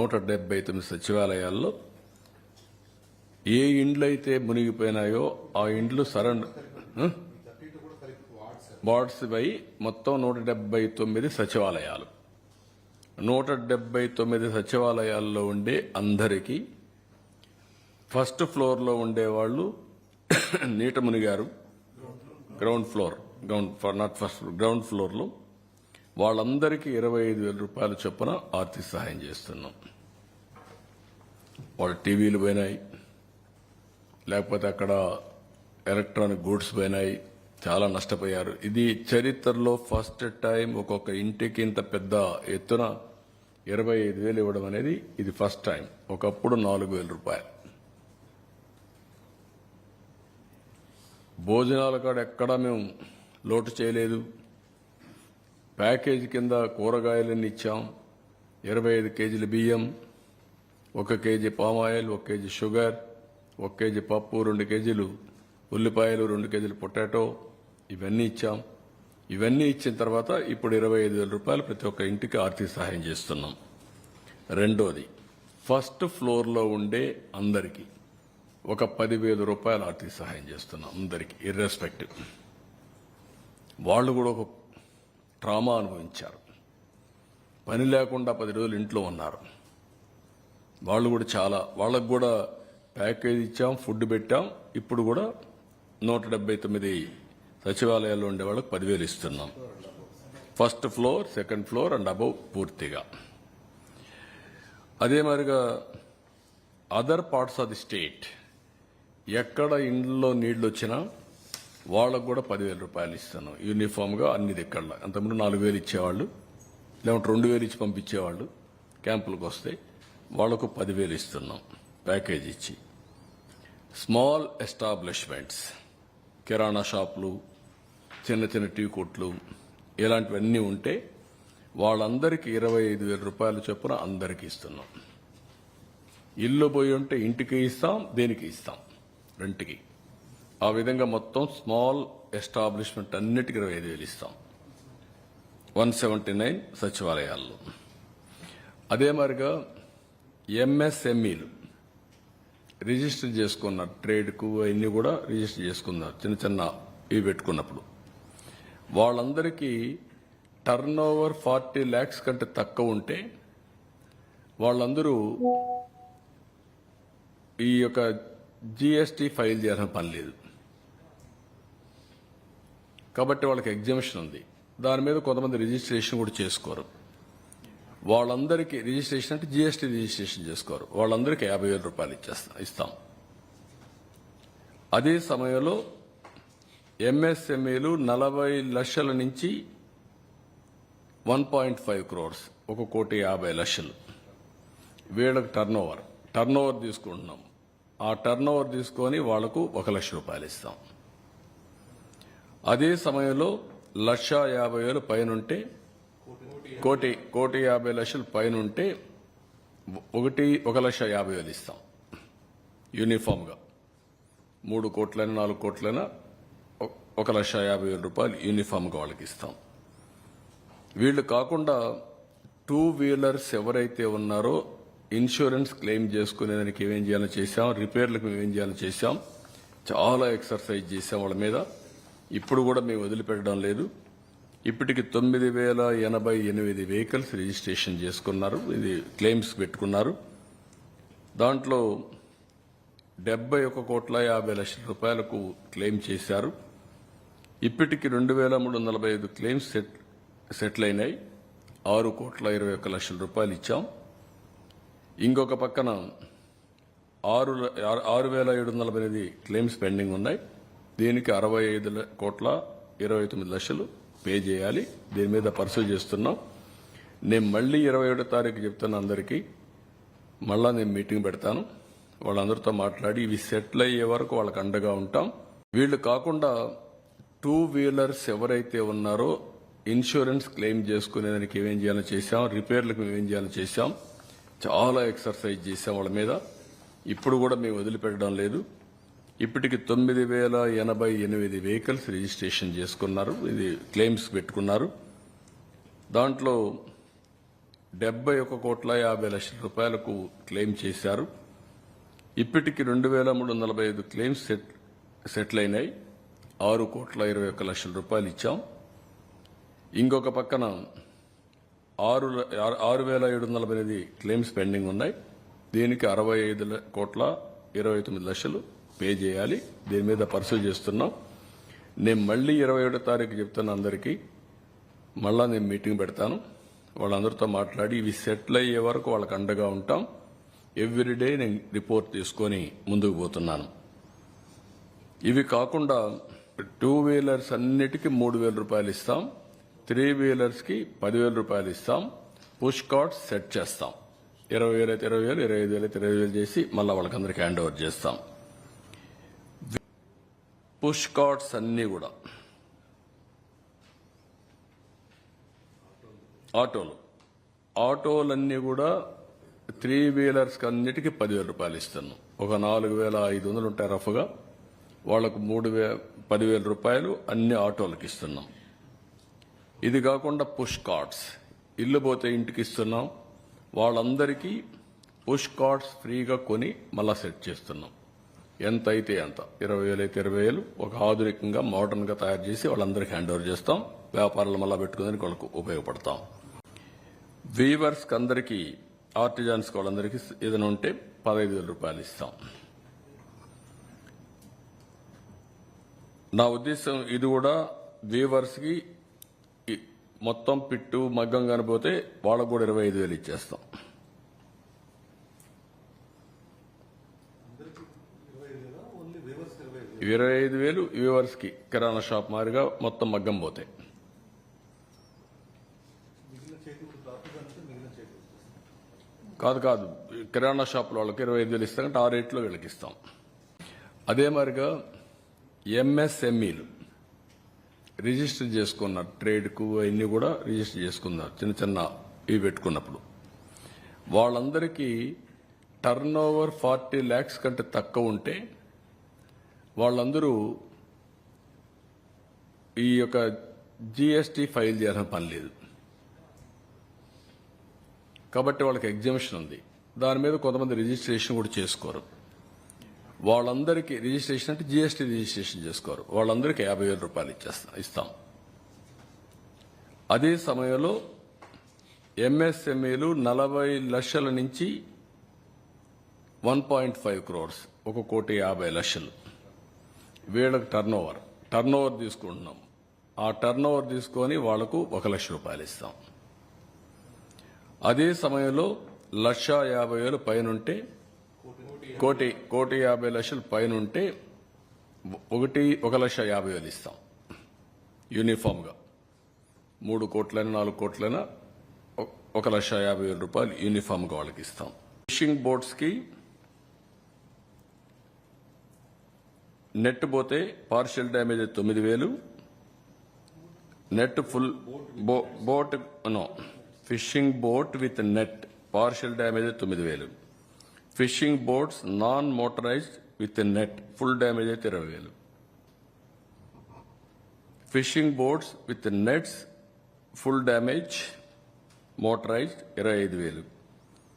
నూట డెబ్బై తొమ్మిది సచివాలయాల్లో ఏ ఇండ్లు అయితే మునిగిపోయినాయో ఆ ఇండ్లు సరెండర్ వార్డ్స్ పై మొత్తం నూట డెబ్బై తొమ్మిది సచివాలయాలు. నూట డెబ్బై తొమ్మిది సచివాలయాల్లో ఉండే అందరికీ ఫస్ట్ ఫ్లోర్లో ఉండేవాళ్ళు నీట మునిగారు. Ground floor ground floor not first ground ఫ్లోర్లో వాళ్ళందరికీ ఇరవై ఐదు వేల రూపాయల చొప్పున ఆర్థిక సహాయం చేస్తున్నాం. వాళ్ళ టీవీలు పోయినాయి. లేకపోతే అక్కడ ఎలక్ట్రానిక్ గూడ్స్ పోయినాయి. చాలా నష్టపోయారు. ఇది చరిత్రలో ఫస్ట్ టైం ఒక్కొక్క ఇంటికి ఇంత పెద్ద ఎత్తున ఇరవై ఐదు వేలు ఇవ్వడం అనేది ఇది ఫస్ట్ టైం. ఒకప్పుడు నాలుగు వేల రూపాయలు. భోజనాల కాడ ఎక్కడా మేము లోటు చేయలేదు. ప్యాకేజీ కింద కూరగాయలన్నీ ఇచ్చాం. ఇరవై ఐదు కేజీల బియ్యం ఒక కేజీ పామాయిల్ ఒక కేజీ షుగర్ ఒక కేజీ పప్పు రెండు కేజీలు ఉల్లిపాయలు రెండు కేజీలు పొటాటో ఇవన్నీ ఇచ్చాం. ఇవన్నీ ఇచ్చిన తర్వాత ఇప్పుడు ఇరవై ఐదు వేల రూపాయలు ప్రతి ఒక్క ఇంటికి ఆర్థిక సహాయం చేస్తున్నాం. రెండోది ఫస్ట్ ఫ్లోర్లో ఉండే అందరికీ ఒక పదివేల రూపాయలు ఆర్థిక సహాయం చేస్తున్నాం. అందరికీ ఇర్రెస్పెక్టివ్ వాళ్ళు కూడా ఒక ట్రామా అనుభవించారు. పని లేకుండా పది రోజులు ఇంట్లో ఉన్నారు. వాళ్ళు కూడా చాలా వాళ్ళకు కూడా ప్యాకేజ్ ఇచ్చాం ఫుడ్ పెట్టాం. ఇప్పుడు కూడా నూట డెబ్బై తొమ్మిది సచివాలయాల్లో ఉండే వాళ్ళకి పదివేలు ఇస్తున్నాం. First floor second floor and above పూర్తిగా. అదే మాదిరిగా other parts of the state ఎక్కడ ఇండ్లలో నీళ్ళు వచ్చినా వాళ్ళకు కూడా పదివేల రూపాయలు ఇస్తాను. యూనిఫామ్గా అన్ని దిక్కల అంతకుముందు నాలుగు వేలు ఇచ్చేవాళ్ళు లేకుంటే రెండు వేలు ఇచ్చి పంపించేవాళ్ళు క్యాంపులకు వస్తే వాళ్ళకు పదివేలు ఇస్తున్నాం ప్యాకేజ్ ఇచ్చి. స్మాల్ ఎస్టాబ్లిష్మెంట్స్ కిరాణా షాపులు చిన్న చిన్న టీ కొట్లు ఇలాంటివన్నీ ఉంటే వాళ్ళందరికీ ఇరవై ఐదు వేల రూపాయలు చొప్పున అందరికీ ఇస్తున్నాం. ఇల్లు పోయి ఉంటే ఇంటికి ఇస్తాం దేనికి ఇస్తాం? రెంట్కి. ఆ విధంగా మొత్తం స్మాల్ ఎస్టాబ్లిష్మెంట్ అన్నిటికీ ఇరవై ఐదు వేలు ఇస్తాం. వన్ సెవెంటీ నైన్ సచివాలయాల్లో. అదే మాదిరిగా ఎంఎస్ఎంఈలు రిజిస్టర్ చేసుకున్నారు ట్రేడ్కు అవన్నీ కూడా రిజిస్టర్ చేసుకున్నారు చిన్న చిన్న ఇవి పెట్టుకున్నప్పుడు. వాళ్ళందరికీ టర్న్ ఓవర్ ఫార్టీ ల్యాక్స్ కంటే తక్కువ ఉంటే వాళ్ళందరూ ఈ యొక్క జిఎస్టీ ఫైల్ చేయాల్సిన పని లేదు. కాబట్టి వాళ్ళకి ఎగ్జిబిషన్ ఉంది. దాని మీద కొంతమంది రిజిస్ట్రేషన్ కూడా చేసుకోరు. వాళ్ళందరికీ రిజిస్ట్రేషన్ అంటే జిఎస్టీ రిజిస్ట్రేషన్ చేసుకోరు. వాళ్ళందరికీ యాభై వేల రూపాయలు ఇచ్చేస్తాం ఇస్తాం. అదే సమయంలో ఎంఎస్ఎంఏలు నలభై లక్షల నుంచి వన్ పాయింట్ ఫైవ్ క్రోర్స్ ఒక కోటి యాభై లక్షలు. వీళ్ళకి టర్న్ ఓవర్ టర్న్ ఓవర్ తీసుకుంటున్నాం. ఆ టర్న్ ఓవర్ తీసుకొని వాళ్ళకు ఒక లక్ష రూపాయలు ఇస్తాం. అదే సమయంలో లక్ష యాభై వేలు పైనుంటే కోటి కోటి యాభై లక్షలు పైనుంటే ఒకటి ఒక లక్ష యాభై వేలు ఇస్తాం. యూనిఫామ్గా. మూడు కోట్లైనా నాలుగు కోట్లైనా ఒక లక్ష యాభై వేల రూపాయలు యూనిఫామ్గా వాళ్ళకి ఇస్తాం. వీళ్ళు కాకుండా టూ వీలర్స్ ఎవరైతే ఉన్నారో ఇన్సూరెన్స్ క్లెయిమ్ చేసుకునేదానికి ఏమేం చేయాలో చేశాం రిపేర్లకు ఏమేం చేయాలో చేశాం చాలా ఎక్సర్సైజ్ చేశాం వాళ్ళ మీద. ఇప్పుడు కూడా మేము వదిలిపెట్టడం లేదు. ఇప్పటికి తొమ్మిది వేల ఎనభై ఎనిమిది వెహికల్స్ రిజిస్ట్రేషన్ చేసుకున్నారు. ఇది క్లెయిమ్స్ పెట్టుకున్నారు. దాంట్లో డెబ్బై ఒక కోట్ల యాభై లక్షల రూపాయలకు క్లెయిమ్ చేశారు. ఇప్పటికి రెండు వేల మూడు వందల నలభై ఐదు క్లెయిమ్స్ సెట్ సెటిల్ అయినాయి. ఆరు కోట్ల ఇరవై ఒక్క లక్షల రూపాయలు ఇచ్చాం. ఇంకొక పక్కన ఆరు ఆరు- ఆరు వేల ఏడు వందల నలభై ఎనిమిది క్లెయిమ్స్ పెండింగ్ ఉన్నాయి. దీనికి అరవై ఐదు కోట్ల ఇరవై తొమ్మిది లక్షలు పే చేయాలి. దీని మీద పర్సూ చేస్తున్నాం. నేను మళ్ళీ ఇరవై ఏడో తారీఖు చెప్తున్నా అందరికీ మళ్ళా నేను మీటింగ్ పెడతాను. వాళ్ళందరితో మాట్లాడి ఇవి సెటిల్ అయ్యే వరకు వాళ్ళకి అండగా ఉంటాం. వీళ్ళు కాకుండా టూ వీలర్స్ ఎవరైతే ఉన్నారో ఇన్సూరెన్స్ క్లెయిమ్ చేసుకునేదానికి ఏమేం చేయాలో చేశాం. రిపేర్లకు ఏమేం చేయాలో చేశాం. చాలా ఎక్సర్సైజ్ చేశాం వాళ్ళ మీద. ఇప్పుడు కూడా మేము వదిలిపెట్టడం లేదు. ఇప్పటికి తొమ్మిది వేల ఎనభై ఎనిమిది వెహికల్స్ రిజిస్ట్రేషన్ చేసుకున్నారు. ఇది క్లెయిమ్స్ పెట్టుకున్నారు. దాంట్లో డెబ్బై ఒక కోట్ల యాభై లక్షల రూపాయలకు క్లెయిమ్ చేశారు. ఇప్పటికి రెండు వేల మూడు వందల నలభై ఐదు క్లెయిమ్స్ సెట్ సెటిల్ అయినాయి. ఆరు కోట్ల ఇరవై ఒక్క లక్షల రూపాయలు ఇచ్చాం. ఇంకొక పక్కన ఆరు ల- ఆరు- వేల ఏడు వందల నలభై ఎనిమిది క్లెయిమ్స్ పెండింగ్ ఉన్నాయి. దీనికి అరవై ఐదు కోట్ల ఇరవై తొమ్మిది లక్షలు పే చేయాలి. దీని మీద పర్సూ చేస్తున్నాం. నేను మళ్ళీ ఇరవై ఏడో తారీఖు చెప్తాను అందరికీ మళ్ళా నేను మీటింగ్ పెడతాను. వాళ్ళందరితో మాట్లాడి ఇవి సెటిల్ అయ్యే వరకు వాళ్ళకి అండగా ఉంటాం. ఎవ్రీడే నేను రిపోర్ట్ తీసుకొని ముందుకు పోతున్నాను. ఇవి కాకుండా టూ వీలర్స్ అన్నిటికీ మూడు వేల రూపాయలు ఇస్తాం. త్రీ వీలర్స్కి పదివేల రూపాయలు ఇస్తాం. పుష్ కార్డ్స్ సెట్ చేస్తాం. ఇరవై వేలు అయితే ఇరవై వేలు ఇరవై ఐదు వేలు అయితే ఇరవై వేలు చేసి మళ్ళీ వాళ్ళకందరికి హ్యాండ్ ఓవర్ చేస్తాం. పుష్ కార్డ్స్ అన్నీ కూడా. ఆటోలు. ఆటోలన్నీ కూడా త్రీ వీలర్స్ అన్నిటికీ పదివేల రూపాయలు ఇస్తున్నాం ఒక నాలుగు వేల ఐదు వందలు ఉంటాయి రఫ్గా. వాళ్ళకు మూడు వే పదివేల రూపాయలు అన్ని ఆటోలకు ఇస్తున్నాం. ఇది కాకుండా పుష్ కార్డ్స్. ఇల్లు పోతే ఇంటికి ఇస్తున్నాం. వాళ్ళందరికీ పుష్ కార్డ్స్ ఫ్రీగా కొని మళ్ళా సెట్ చేస్తున్నాం. ఎంత అయితే ఎంత? ఇరవై వేలు అయితే ఇరవై వేలు. ఒక ఆధునికంగా మోడర్న్గా తయారు చేసి వాళ్ళందరికీ హ్యాండ్ ఓవర్ చేస్తాం. వ్యాపారాలు మళ్ళా పెట్టుకునేందుకు వాళ్ళకు ఉపయోగపడతాం. వీవర్స్కి అందరికీ ఆర్టిజాన్స్ వాళ్ళందరికీ ఏదైనా ఉంటే పదహైదు వేల రూపాయలు ఇస్తాం. నా ఉద్దేశం ఇది కూడా వీవర్స్కి మొత్తం పిట్టు మగ్గం కనిపోతే వాళ్ళకు కూడా ఇరవై ఐదు వేలు ఇచ్చేస్తాం. ఇరవై ఐదు వేలు వ్యూవర్స్కి కిరాణా షాప్ మాదిరిగా మొత్తం మగ్గం పోతాయి కాదు కాదు. కిరాణా షాపుల వాళ్ళకి ఇరవై ఐదు వేలు ఇస్తామంటే ఆ రేట్లో వీళ్ళకి ఇస్తాం. అదే మాదిరిగా ఎంఎస్ఎంఈలు రిజిస్టర్ చేసుకున్నారు ట్రేడ్కు అవన్నీ కూడా రిజిస్టర్ చేసుకున్నారు చిన్న చిన్న ఇవి పెట్టుకున్నప్పుడు. వాళ్ళందరికీ టర్న్ ఓవర్ ఫార్టీ ల్యాక్స్ కంటే తక్కువ ఉంటే వాళ్ళందరూ ఈ యొక్క జిఎస్టీ ఫైల్ చేయాల్సిన పని లేదు. కాబట్టి వాళ్ళకి ఎగ్జిబిషన్ ఉంది. దాని మీద కొంతమంది రిజిస్ట్రేషన్ కూడా చేసుకోరు. వాళ్ళందరికీ రిజిస్ట్రేషన్ అంటే జిఎస్టీ రిజిస్ట్రేషన్ చేసుకోరు. వాళ్ళందరికీ యాభై వేల రూపాయలు ఇచ్చేస్తాం ఇస్తాం. అదే సమయంలో ఎంఎస్ఎంఈలు నలభై లక్షల నుంచి వన్ పాయింట్ ఫైవ్ క్రోర్స్ ఒక కోటి యాభై లక్షలు. వీళ్ళకి టర్న్ ఓవర్ టర్న్ ఓవర్ తీసుకుంటున్నాం. ఆ టర్న్ ఓవర్ తీసుకొని వాళ్ళకు ఒక లక్ష రూపాయలు ఇస్తాం. అదే సమయంలో లక్ష యాభై వేలు పైనుంటే కోటి కోటి యాభై లక్షలు పైనుంటే ఒకటి ఒక లక్ష యాభై వేలు ఇస్తాం. యూనిఫామ్గా మూడు కోట్లైనా నాలుగు కోట్లైనా ఒక లక్ష యాభై వేల రూపాయలు యూనిఫామ్గా వాళ్ళకి ఇస్తాం. ఫిషింగ్ బోట్స్కి నెట్ పోతే పార్షియల్ డ్యామేజ్ తొమ్మిది వేలు. నెట్ ఫుల్ బో boat no fishing boat with net partial damage తొమ్మిది వేలు. Fishing boats non motorised with net full damage అయితే ఇరవై వేలు. Fishing boats with nets full damage motorised ఇరవై ఐదు వేలు.